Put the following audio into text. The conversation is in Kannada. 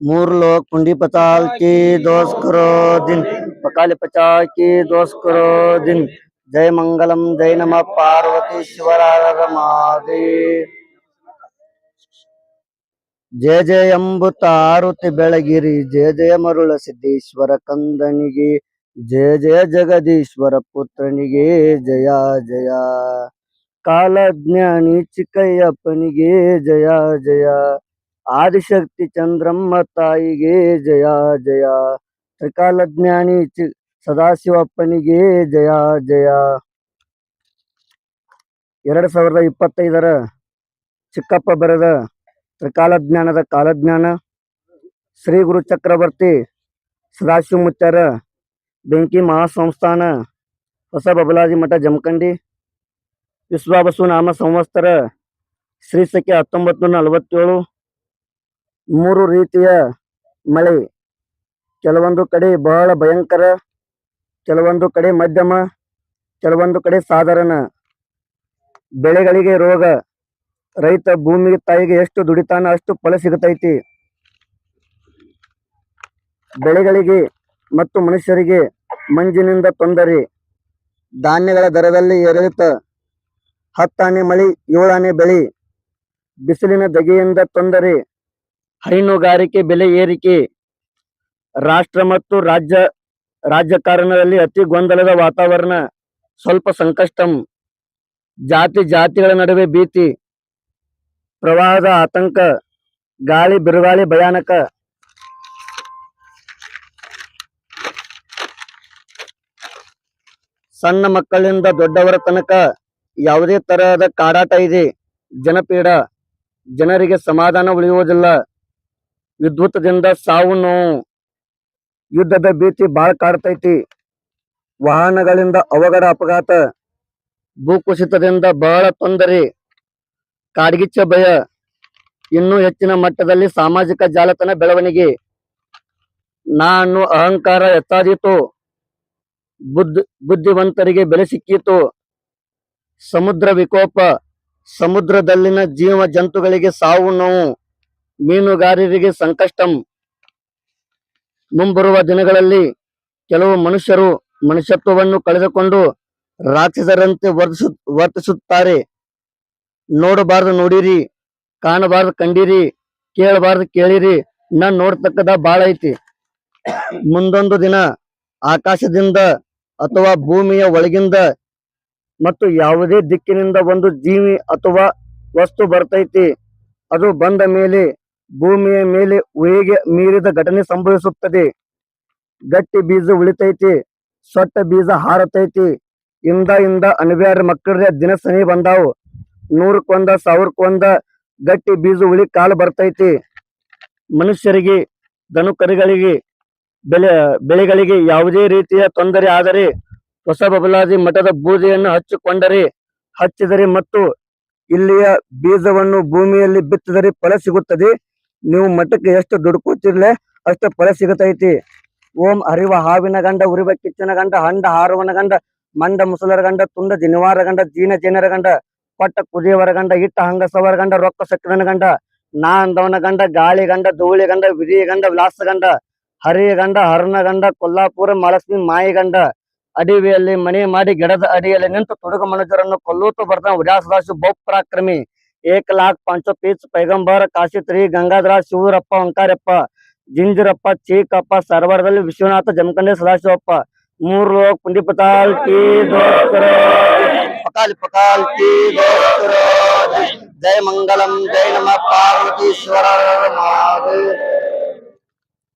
ಮೂರ್ ಲೋಕ್ ಕುಂಡಿ ಪತಾಲ್ की दोस्त करो दिन पकाले पचा की दोस्त करो दिन जय मंगलम जय नम पार्वतीश्वर महादेव ಜಯ ಜಯ ಎಂಬುತ್ತಾರುತಿ ಬೆಳಗಿರಿ ಜಯ ಜಯ ಮರುಳ ಸಿದ್ದೇಶ್ವರ ಕಂದನಿಗೆ ಜಯ ಜಯ ಜಗದೀಶ್ವರ ಪುತ್ರನಿಗೆ ಜಯ ಜಯ ಕಾಲಜ್ಞಾನಿ ಚಿಕ್ಕಯ್ಯಪ್ಪನಿಗೆ ಜಯ ಜಯ ಆದಿಶಕ್ತಿ ಚಂದ್ರಮ್ಮ ತಾಯಿಗೆ ಜಯ ಜಯ. ತ್ರಿಕಾಲಜ್ಞಾನಿ ಚಿ ಸದಾಶಿವಪ್ಪನಿಗೆ ಜಯ ಜಯ. ಎರಡ್ ಸಾವಿರದ ಇಪ್ಪತ್ತೈದರ ಚಿಕ್ಕಪ್ಪ ಬರೆದ ತ್ರಿಕಾಲಜ್ಞಾನದ ಕಾಲಜ್ಞಾನ ಶ್ರೀ ಗುರು ಚಕ್ರವರ್ತಿ ಸದಾಶಿವ ಮುತ್ಯಾರ ಬೆಂಕಿ ಮಹಾಸಂಸ್ಥಾನ ಹೊಸ ಬಬಲಾಜಿ ಮಠ ಜಮಖಂಡಿ ವಿಶ್ವಾಬಸು ನಾಮ ಸಂವತ್ಸರ ಶ್ರೀ ಸಖಿ ಹತ್ತೊಂಬತ್ತು ನೂರ ನಲವತ್ತೇಳು ಮೂರು ರೀತಿಯ ಮಳೆ. ಕೆಲವೊಂದು ಕಡೆ ಬಹಳ ಭಯಂಕರ, ಕೆಲವೊಂದು ಕಡೆ ಮಧ್ಯಮ, ಕೆಲವೊಂದು ಕಡೆ ಸಾಧಾರಣ. ಬೆಳೆಗಳಿಗೆ ರೋಗ, ರೈತ ಭೂಮಿ ತಾಯಿಗೆ ಎಷ್ಟು ದುಡಿತಾನ ಅಷ್ಟು ಫಲ ಸಿಗತೈತಿ. ಬೆಳೆಗಳಿಗೆ ಮತ್ತು ಮನುಷ್ಯರಿಗೆ ಮಂಜಿನಿಂದ ತೊಂದರೆ. ಧಾನ್ಯಗಳ ದರದಲ್ಲಿ ಏರಿಳಿತ, ಹತ್ತಾನೆ ಮಳೆ, ಏಳಾನೆ ಬೆಳೆ. ಬಿಸಿಲಿನ ದಗೆಯಿಂದ ತೊಂದರೆ. ಹೈನುಗಾರಿಕೆ, ಬೆಲೆ ಏರಿಕೆ, ರಾಷ್ಟ್ರ ಮತ್ತು ರಾಜ್ಯ, ರಾಜಕಾರಣದಲ್ಲಿ ಅತಿ ಗೊಂದಲದ ವಾತಾವರಣ, ಸ್ವಲ್ಪ ಸಂಕಷ್ಟಂ, ಜಾತಿ, ಜಾತಿಗಳ ನಡುವೆ ಭೀತಿ, ಪ್ರವಾಹದ ಆತಂಕ, ಗಾಳಿ, ಬಿರುಗಾಳಿ ಭಯಾನಕ. ಸಣ್ಣ ಮಕ್ಕಳಿಂದ ದೊಡ್ಡವರ ತನಕ ಯಾವುದೇ ತರಹದ ಕಾಡಾಟ ಇದೆ, ಜನಪೀಡ, ಜನರಿಗೆ ಸಮಾಧಾನ ಉಳಿಯುವುದಿಲ್ಲ. ವಿದ್ಯುತ್ತದಿಂದ ಸಾವು ನೋವು ಯುದ್ಧದ ಭೀತಿ ಬಾಳ ಕಾಡ್ತೈತಿ. ವಾಹನಗಳಿಂದ ಅವಘಡ ಅಪಘಾತ, ಭೂಕುಸಿತದಿಂದ ಬಹಳ ತೊಂದರೆ, ಕಾಡ್ಗಿಚ್ಚ ಭಯ. ಇನ್ನೂ ಹೆಚ್ಚಿನ ಮಟ್ಟದಲ್ಲಿ ಸಾಮಾಜಿಕ ಜಾಲತಾಣ ಬೆಳವಣಿಗೆ. ನಾನು ಅಹಂಕಾರ ಎತ್ತಾದೀತು. ಬುದ್ಧ, ಬುದ್ಧಿವಂತರಿಗೆ ಬೆಲೆ ಸಿಕ್ಕಿತು. ಸಮುದ್ರ ವಿಕೋಪ, ಸಮುದ್ರದಲ್ಲಿನ ಜೀವ ಜಂತುಗಳಿಗೆ ಸಾವು ನೋವು ಮೀನುಗಾರರಿಗೆ ಸಂಕಷ್ಟಂ. ಮುಂಬರುವ ದಿನಗಳಲ್ಲಿ ಕೆಲವು ಮನುಷ್ಯರು ಮನುಷ್ಯತ್ವವನ್ನು ಕಳೆದುಕೊಂಡು ರಾಕ್ಷಸರಂತೆ ವರ್ತಿಸು, ವರ್ತಿಸುತ್ತಾರೆ. ನೋಡಬಾರದು ನೋಡಿರಿ, ಕಾಣಬಾರದು ಕಂಡಿರಿ, ಕೇಳಬಾರದು ಕೇಳಿರಿ, ನಾನು ನೋಡ್ತಕ್ಕದ ಬಾಳ ಐತಿ. ಮುಂದೊಂದು ದಿನ ಆಕಾಶದಿಂದ ಅಥವಾ ಭೂಮಿಯ ಒಳಗಿಂದ ಮತ್ತು ಯಾವುದೇ ದಿಕ್ಕಿನಿಂದ ಒಂದು ಜೀವಿ ಅಥವಾ ವಸ್ತು ಬರ್ತೈತಿ. ಅದು ಬಂದ ಮೇಲೆ ಭೂಮಿಯ ಮೇಲೆ ಊಹೆಗೆ ಮೀರಿದ ಘಟನೆ ಸಂಭವಿಸುತ್ತದೆ. ಗಟ್ಟಿ ಬೀಜ ಉಳಿತೈತಿ, ಸೊಟ್ಟ ಬೀಜ ಹಾರತೈತಿ. ಇಂದ ಇಂದ ಅನಿವಾರ್ಯ ಮಕ್ಕಳ, ದಿನ ಸನಿ ಬಂದಾವು. ನೂರಕ್ಕೊಂದ, ಸಾವಿರಕ್ಕೊಂದ ಗಟ್ಟಿ ಬೀಜ ಉಳಿ ಕಾಲು ಬರ್ತೈತಿ. ಮನುಷ್ಯರಿಗೆ ದನುಕರಿಗಳಿಗೆ ಬೆಳೆ, ಬೆಳೆಗಳಿಗೆ ಯಾವುದೇ ರೀತಿಯ ತೊಂದರೆ ಆದರೆ ಹೊಸ ಬಬಲಾಜಿ ಮಠದ ಬೂಜೆಯನ್ನು ಹಚ್ಚಿಕೊಂಡರೆ, ಹಚ್ಚಿದರೆ ಮತ್ತು ಇಲ್ಲಿಯ ಬೀಜವನ್ನು ಭೂಮಿಯಲ್ಲಿ ಬಿತ್ತಿದರೆ ಫಲ ಸಿಗುತ್ತದೆ. ನೀವು ಮಠಕ್ಕೆ ಎಷ್ಟು ದುಡ್ಕೋತಿರ್ಲೆ ಅಷ್ಟು ಫಲ ಸಿಗತೈತಿ ಓಂ ಅರಿವ ಹಾವಿನ ಗಂಡ, ಉರಿವ ಕಿಚ್ಚನ ಗಂಡ, ಹಂಡ ಹಾರುವನ ಗಂಡ, ಮಂಡ ಮುಸಲರ ಗಂಡ, ತುಂಡ ದಿನವಾರ ಗಂಡ, ಜೀನ ಜೇನರ ಗಂಡ ಕೊಟ್ಟ ಕುದಿಯವರ ಗಂಡ ಇಟ್ಟ ಹಂಗಸವರ ಗಂಡ, ರೊಕ್ಕ ಸಕ್ಕರನ ಗಂಡ ನಾ ಅಂದವನ ಗಂಡ, ಗಾಳಿ ಗಂಡ, ಧೂಳಿ ಗಂಡ, ವಿಧಿ ಗಂಡ, ವಿಲಾಸ ಗಂಡ ಹರಿಯ ಗಂಡ, ಹರನ ಗಂಡ, ಕೊಲ್ಲಾಪುರ ಮಳಸ್ಮಿ ಮಾಯಿ ಗಂಡ, ಅಡಿವಿಯಲ್ಲಿ ಮನೆ ಮಾಡಿ ಗಿಡದ ಅಡಿಯಲ್ಲಿ ನಿಂತು ತೊಡಗು ಮನುಜರನ್ನು ಕೊಲ್ಲೂತು ಬರ್ತಾನೆ ಉದಾಸದಾಸು ಬಹುಪರಾಕ್ರಮಿ ಏಕ ಲಾಖ ಪಂಚೋ ಪೀಚ್ ಪೈಗಂಬರ ಕಾಶಿತ್ರಿ ಗಂಗಾಧರ ಶಿವರಪ್ಪ ಓಂಕಾರಪ್ಪ ಜಿಂಜರಪ್ಪ ಚೀಕಪ್ಪ ಸರ್ವರದಲ್ಲಿ ವಿಶ್ವನಾಥ ಜಮಖಂಡಿ ಸದಾಶಿವಪ್ಪ ಮೂರು ಲೋಕ ಪುಂಡಿ ಪತಾಲ್ ಕಿ ದೋಸ್ತರ ಪಕಾಲ್ ಪಕಾಲ್ ಕಿ ದೋಸ್ತರ ಜಯ ಮಂಗಲಂ ಜಯ ನಮ ಪಾರ್ವತೀಶ್ವರ ಮಹಾದೇವ್